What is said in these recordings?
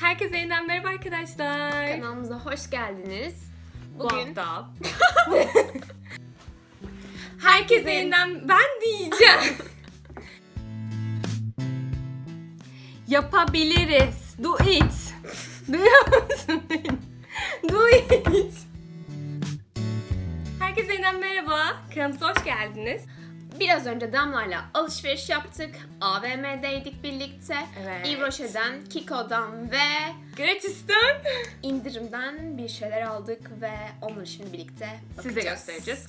Herkese yeniden merhaba arkadaşlar. Kanalımıza hoş geldiniz. Bu Bugün hafta. Herkese yeniden ben diyeceğim. Yapabiliriz. Do it. Duyuyor musun beni? Do it. Herkese yeniden merhaba. Kanalımıza hoş geldiniz. Biraz önce Damla'yla alışveriş yaptık. AVM'deydik birlikte. Evet. Rocher'den, Kiko'dan ve Gratis'ten indirimden bir şeyler aldık ve onları şimdi birlikte bakacağız. size göstereceğiz.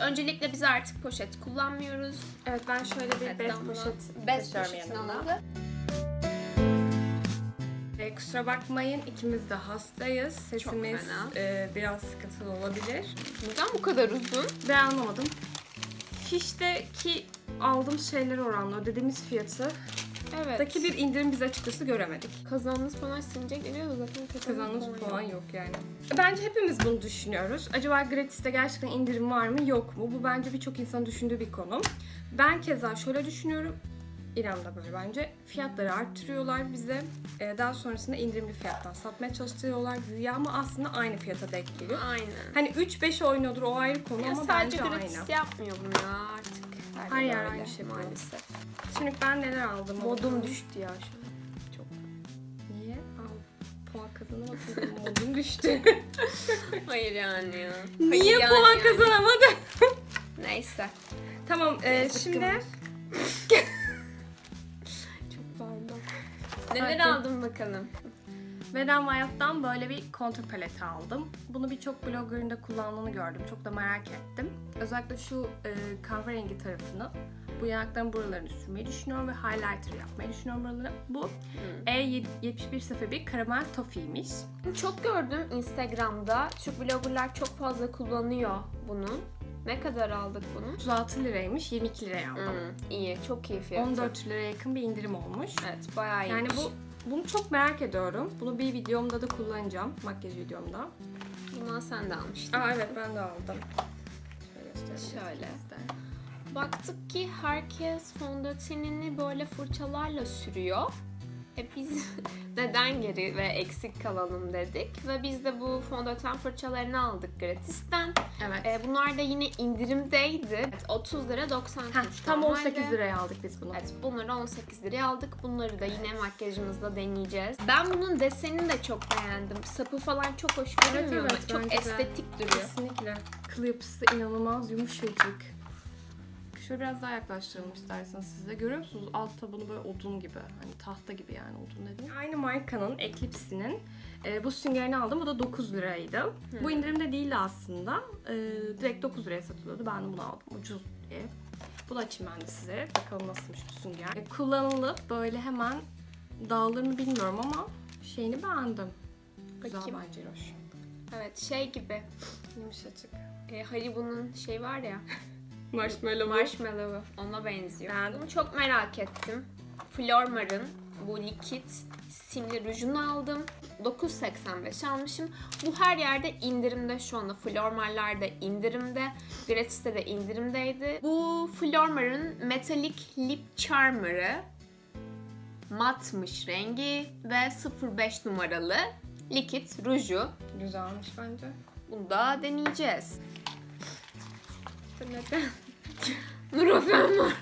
Öncelikle biz artık poşet kullanmıyoruz. Evet ben şöyle bir Evet, bez poşet bez poşetini aldı. E, kusura bakmayın ikimiz de hastayız. Sesimiz e, biraz sıkıntılı olabilir. Neden bu kadar uzun? Ben anlamadım. Fişteki aldığımız şeyler oranla ödediğimiz fiyatı Evet. daki bir indirim biz açıkçası göremedik. Kazandığınız puanlar silinecek geliyor zaten Kazandığımız puan yok yani. Bence hepimiz bunu düşünüyoruz. Acaba gratis'te gerçekten indirim var mı yok mu? Bu bence birçok insanın düşündüğü bir konu. Ben keza şöyle düşünüyorum. İrem de böyle bence. Fiyatları arttırıyorlar bize. Ee, daha sonrasında indirimli fiyattan satmaya çalıştırıyorlar. Güya ama aslında aynı fiyata denk geliyor. Aynen. Hani 3-5 oynuyordur o ayrı konu Ya ama sadece bence gratis aynı. yapmıyor bunu ya artık. Her yer böyle aynı şey maalesef. Şimdi ben neler aldım? Modum düştü ya şu an. Çok. Niye? Al. Puan kazanamadım. Modum düştü. Hayır yani ya. Niye yani puan yani. kazanamadım? Neyse. tamam e, şimdi... Neler Sakin. aldın bakalım? Veden Wild'dan böyle bir kontur paleti aldım. Bunu birçok bloggerın da kullandığını gördüm. Çok da merak ettim. Özellikle şu e, kahverengi tarafını bu yanakların buralarını sürmeyi düşünüyorum ve highlighter yapmayı düşünüyorum buraları. Bu E7101 karamel toffee'ymiş. Çok gördüm Instagram'da. Türk bloggerlar çok fazla kullanıyor bunu. Ne kadar aldık bunu? 36 liraymış, 22 liraya aldım. Hmm, iyi, çok iyi fiyatı. 14 liraya yakın bir indirim olmuş. Evet, bayağı iyi. Yani bu bunu çok merak ediyorum. Bunu bir videomda da kullanacağım. Makyaj videomda. Bundan sen de almıştın. Aa evet ben de aldım. Şöyle. Şöyle. Baktık ki herkes fondötenini böyle fırçalarla sürüyor. E biz neden geri ve eksik kalalım dedik. Ve biz de bu fondöten fırçalarını aldık gratisten. Evet. E, bunlar da yine indirimdeydi. Evet, 30 lira 90 Heh, kuruş. tam normalde. 18 liraya aldık biz bunu. Evet bunları 18 liraya aldık. Bunları da yine makyajımızda deneyeceğiz. Ben bunun desenini de çok beğendim. Sapı falan çok hoş görünmüyor evet, mu? Çok bence de. estetik duruyor. Kesinlikle. Kıl yapısı inanılmaz yumuşacık. Şöyle biraz daha yaklaştıralım isterseniz size. Görüyor musunuz? Alt tabanı böyle odun gibi. Hani tahta gibi yani odun dediğim. Aynı markanın Eclipse'nin e, bu süngerini aldım. Bu da 9 liraydı. Bu indirimde değildi aslında. E, direkt 9 liraya satılıyordu. Ben de bunu aldım. Ucuz diye. Bunu açayım ben de size. Bakalım nasılmış bu sünger. E, kullanılıp böyle hemen dağılır mı bilmiyorum ama şeyini beğendim. Güzel Bakayım. bence hoş. Evet şey gibi. Yumuşacık. E, Haribo'nun şey var ya. Marshmallow. Marshmallow. Ona benziyor. Ben- Bunu çok merak ettim. Flormar'ın bu likit simli rujunu aldım. 9.85 almışım. Bu her yerde indirimde şu anda. Flormar'larda indirimde. Gratis'te de indirimdeydi. Bu Flormar'ın Metallic Lip Charmer'ı matmış rengi ve 05 numaralı likit ruju. Güzelmiş bence. Bunu da deneyeceğiz. Neden? Nurofen var.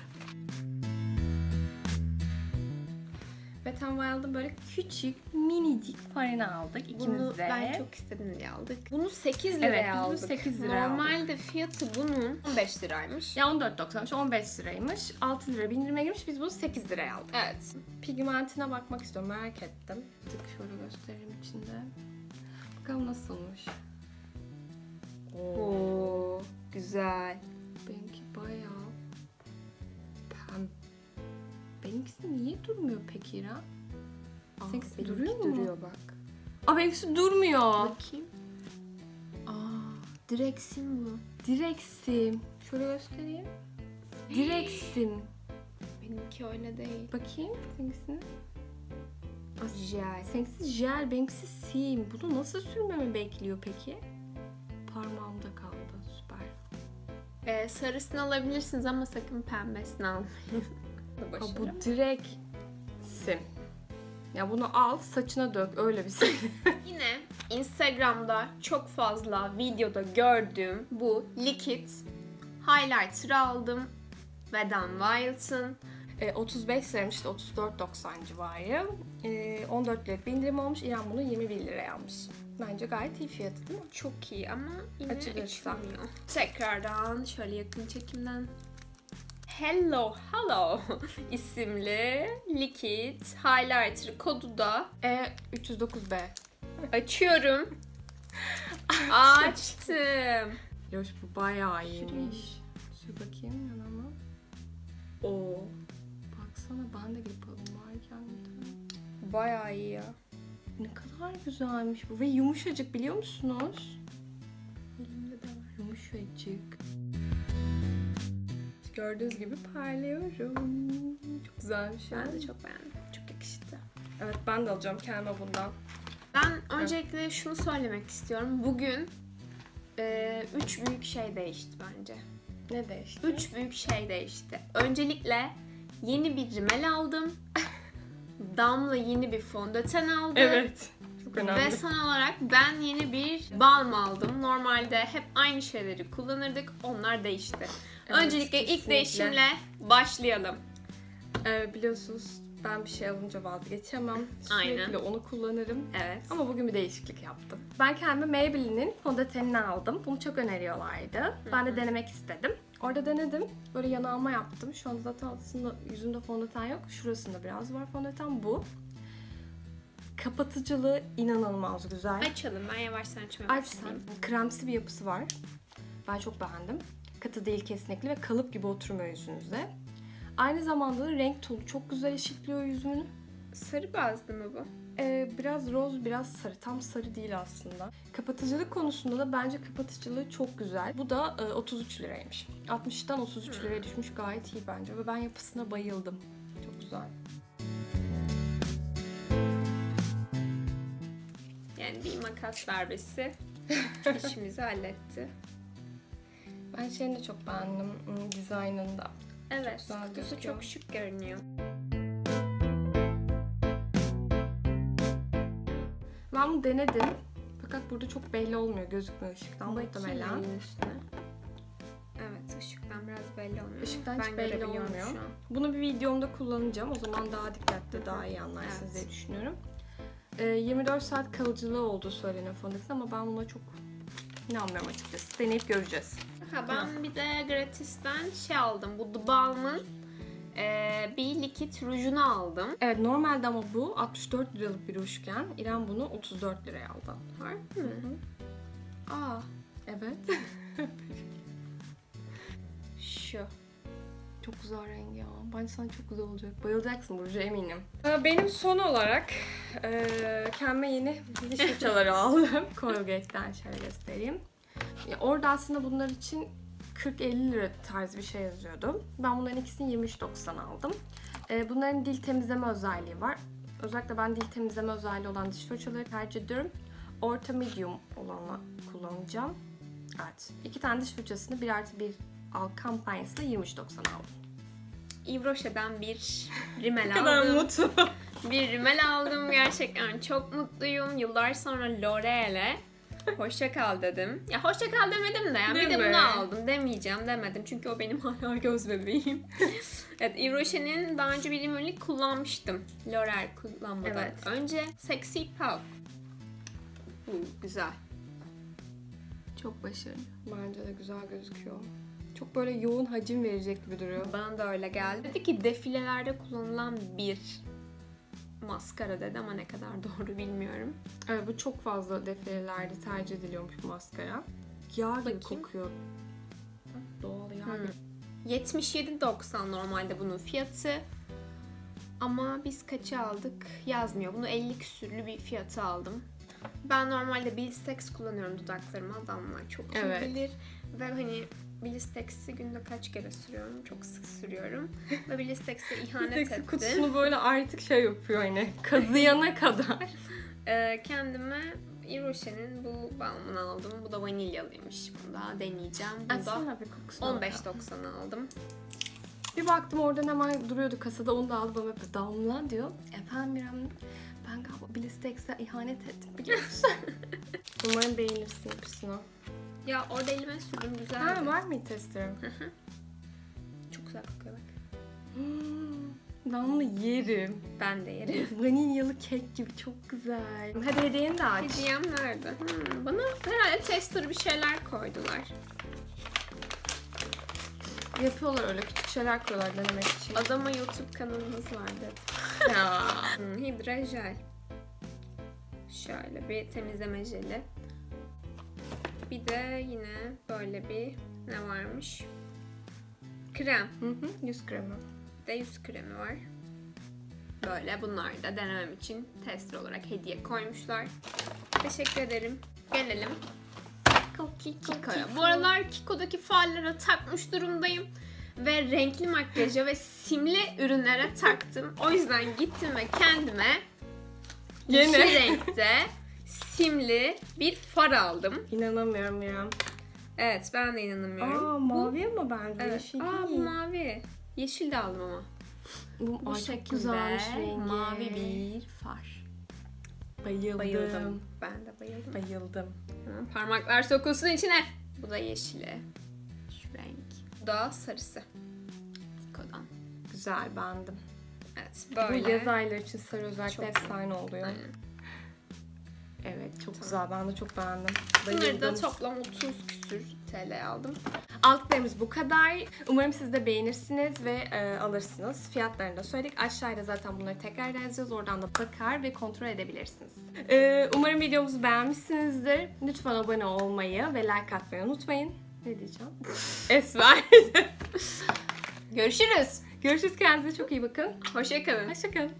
Wet n Wild'ın böyle küçük minicik farını aldık ikimiz Bunu de. ben çok istedim diye aldık. Bunu 8 liraya Evet, biz bunu aldık. 8 liraya Normalde fiyatı bunun 15 liraymış. Ya 14.90'mış 15 liraymış. 6 lira bir indirime girmiş biz bunu 8 liraya aldık. Evet. Pigmentine bakmak istiyorum merak ettim. Tık şöyle göstereyim içinde. Bakalım nasılmış. Oo, güzel. Benimki bayağı pem. Benimkisi niye durmuyor peki? Seninkisi benimki duruyor mu? Duruyor bak. Aa benimkisi durmuyor. Bakayım. Aa, direkt sim bu. Direksim. Şöyle göstereyim. Direksim. Benimki öyle değil. Bakayım seninkisini. Jel. Seninkisi jel, benimkisi sim. Bunu nasıl sürmemi bekliyor peki? Parmağımda kaldı. Süper. Ee, sarısını alabilirsiniz ama sakın pembesini almayın. Aa, bu direkt sim. Ya bunu al saçına dök öyle bir şey. Yine Instagram'da çok fazla videoda gördüğüm bu Liquid Highlighter aldım. Wet n Wild'ın. E, 35 liraymış işte 34.90 civarı. E, 14 liralık bir indirim olmuş. İrem bunu 21 liraya almış. Bence gayet iyi fiyatı değil mi? Çok iyi ama yine Açılırsa. açılmıyor. Tekrardan şöyle yakın çekimden Hello Hello isimli Liquid Highlighter kodu da E 309B. açıyorum. Açtım. Yoş bu bayağı iyiymiş. Bayağı iyi ya. Ne kadar güzelmiş bu ve yumuşacık biliyor musunuz? Elimde de var. Yumuşacık. Gördüğünüz gibi parlıyorum. Çok güzelmiş. Ben de çok beğendim. Çok yakıştı. Evet ben de alacağım kendime bundan. Ben öncelikle şunu söylemek istiyorum. Bugün e, üç büyük şey değişti bence. Ne değişti? Üç büyük şey değişti. Öncelikle yeni bir rimel aldım. Damla yeni bir fondöten aldı. Evet. Çok önemli. Ve son olarak ben yeni bir balm aldım. Normalde hep aynı şeyleri kullanırdık. Onlar değişti. Evet, Öncelikle ilk kesinlikle. değişimle başlayalım. Ee, biliyorsunuz ben bir şey alınca vazgeçemem. Sürekli Aynen. onu kullanırım. Evet. Ama bugün bir değişiklik yaptım. Ben kendime Maybelline'in fondötenini aldım. Bunu çok öneriyorlardı. Ben de denemek istedim. Orada denedim. Böyle yanağıma yaptım. Şu anda zaten aslında yüzümde fondöten yok. Şurasında biraz var fondöten. Bu. Kapatıcılığı inanılmaz güzel. Açalım. Ben yavaştan açmaya Aç sen. Kremsi bir yapısı var. Ben çok beğendim. Katı değil kesinlikle ve kalıp gibi oturmuyor yüzünüzde. Aynı zamanda da renk tonu çok güzel eşitliyor yüzünü. Sarı bazlı mı bu? Ee, biraz roz, biraz sarı. Tam sarı değil aslında. Kapatıcılık konusunda da bence kapatıcılığı çok güzel. Bu da e, 33 liraymış. 60'tan 33 liraya düşmüş. Gayet iyi bence. Ve ben yapısına bayıldım. Çok güzel. Yani bir makas darbesi işimizi halletti. Ben şeyini de çok beğendim. hmm, Dizaynını da. Evet. güzel Kutusu çok şık görünüyor. Ben bunu denedim. Fakat burada çok belli olmuyor. Gözükmüyor ışıktan muhtemelen. Bakayım elin üstüne. Evet ışıktan biraz belli olmuyor. Işıktan hiç ben belli olmuyor. Bunu bir videomda kullanacağım. O zaman daha dikkatli, daha iyi anlarsınız Evet. diye düşünüyorum. Ee, 24 saat kalıcılığı olduğu söyleniyor fondöten ama ben buna çok inanmıyorum açıkçası. Deneyip göreceğiz. Ha, ben bir de gratisten şey aldım. Bu The Balm'ın eee, bir likit rujunu aldım. Evet normalde ama bu 64 liralık bir rujken İrem bunu 34 liraya aldı. Harbi mi? Aa Evet. şu. çok güzel rengi ya. Bence sana çok güzel olacak. Bayılacaksın bu ruja eminim. Ee, Benim son olarak e, kendime yeni diş fırçaları aldım. Colgate'den şöyle göstereyim. Ya orada aslında bunlar için 40-50 lira tarz bir şey yazıyordu. Ben bunların ikisini 23.90 aldım. Ee, bunların dil temizleme özelliği var. Özellikle ben dil temizleme özelliği olan diş fırçaları tercih ediyorum. Orta medium olanla kullanacağım. Evet. İki tane diş fırçasını 1 artı 1 al kampanyasıyla 23.90 aldım. Yves Rocher'den bir rimel Ne kadar aldım. mutlu. Bir rimel aldım. Gerçekten çok mutluyum. Yıllar sonra L'Oreal'e hoşça kal dedim. Ya hoşça kal demedim de yani bir Değil de mi? bunu aldım demeyeceğim demedim. Çünkü o benim hala göz bebeğim. evet Yves daha önce bir rimeli kullanmıştım. L'Oreal kullanmadan Evet. önce. Sexy Pau. Bu güzel. Çok başarılı. Bence de güzel gözüküyor. Çok böyle yoğun hacim verecek gibi duruyor. Bana da öyle geldi. Dedi ki defilelerde kullanılan bir maskara dedi ama ne kadar doğru bilmiyorum. Evet bu çok fazla defilelerde tercih ediliyormuş bu maskara. Yağ gibi Bakayım. kokuyor. Doğal yağ Hmm. gibi. 77.90 normalde bunun fiyatı. Ama biz kaça aldık yazmıyor. Bunu 50 küsürlü bir fiyatı aldım. Ben normalde Blistex kullanıyorum dudaklarıma. Adamlar çok iyi Evet. bilir. Ve hani Blistex'i günde kaç kere sürüyorum? Çok sık sürüyorum. Ve Blistex'e ihanet ettim. kutusunu böyle artık şey yapıyor hani kazıyana kadar. Ee, kendime Rocher'in bu balmını aldım. Bu da vanilyalıymış. Bunu da deneyeceğim. Da Açsana bakalım. 15.90 aldım. Bir baktım oradan hemen duruyordu kasada onu da aldı bana böyle damla diyor. Efendim İrem ben galiba Blistex'e ihanet ettim biliyor musun? Umarım beğenirsin yapısını. Ya orada elime sürdüm güzel. Ha var mı testerim? Çok güzel kokuyor bak. Damla yerim. Ben de yerim. Vanilyalı kek gibi çok güzel. Hadi hediyeni de aç. Hediyem nerede? Hmm, bana herhalde tester bir şeyler koydular. Yapıyorlar öyle küçük şeyler koyuyorlar denemek için. Adama YouTube kanalımız vardı. ya. Hmm, hidrojel. Şöyle bir temizleme jeli. Bir de yine böyle bir ne varmış? Krem. Hı hı, yüz kremi. Bir de yüz kremi var. Böyle bunlar da denemem için tester olarak hediye koymuşlar. Teşekkür ederim. Gelelim Kiko'ya. Bu aralar Kiko'daki farlara takmış durumdayım. Ve renkli makyaja ve simli ürünlere taktım. O yüzden gittim ve kendime yeşil renkte simli bir far aldım. İnanamıyorum İrem. Evet ben de inanamıyorum. Aa mavi ama bence Evet. yeşil Aa bu mavi. Yeşil de aldım ama. Bu, Bu Ay, şekilde güzelmiş rengi. mavi bir far. Bayıldım. Bayıldım. Ben de bayıldım. Bayıldım. Hı, Parmaklar sokulsun içine. Bu da yeşili. Şu renk. Bu da sarısı. Kodan. Güzel beğendim. Evet Bu böyle. yaz ayları için sarı özellikle Çok efsane oluyor. Aynen. Evet çok güzel. Ben de çok beğendim. Bunları da toplam 30 küsür TL aldım. Aldıklarımız bu kadar. Umarım siz de beğenirsiniz ve e, alırsınız. Fiyatlarını da söyledik. Aşağıda zaten bunları tekrar yazacağız. Oradan da bakar ve kontrol edebilirsiniz. E, umarım videomuzu beğenmişsinizdir. Lütfen abone olmayı ve like atmayı unutmayın. Ne diyeceğim? Esmer. Görüşürüz. Görüşürüz. Kendinize çok iyi bakın. Hoşçakalın. Hoşçakalın.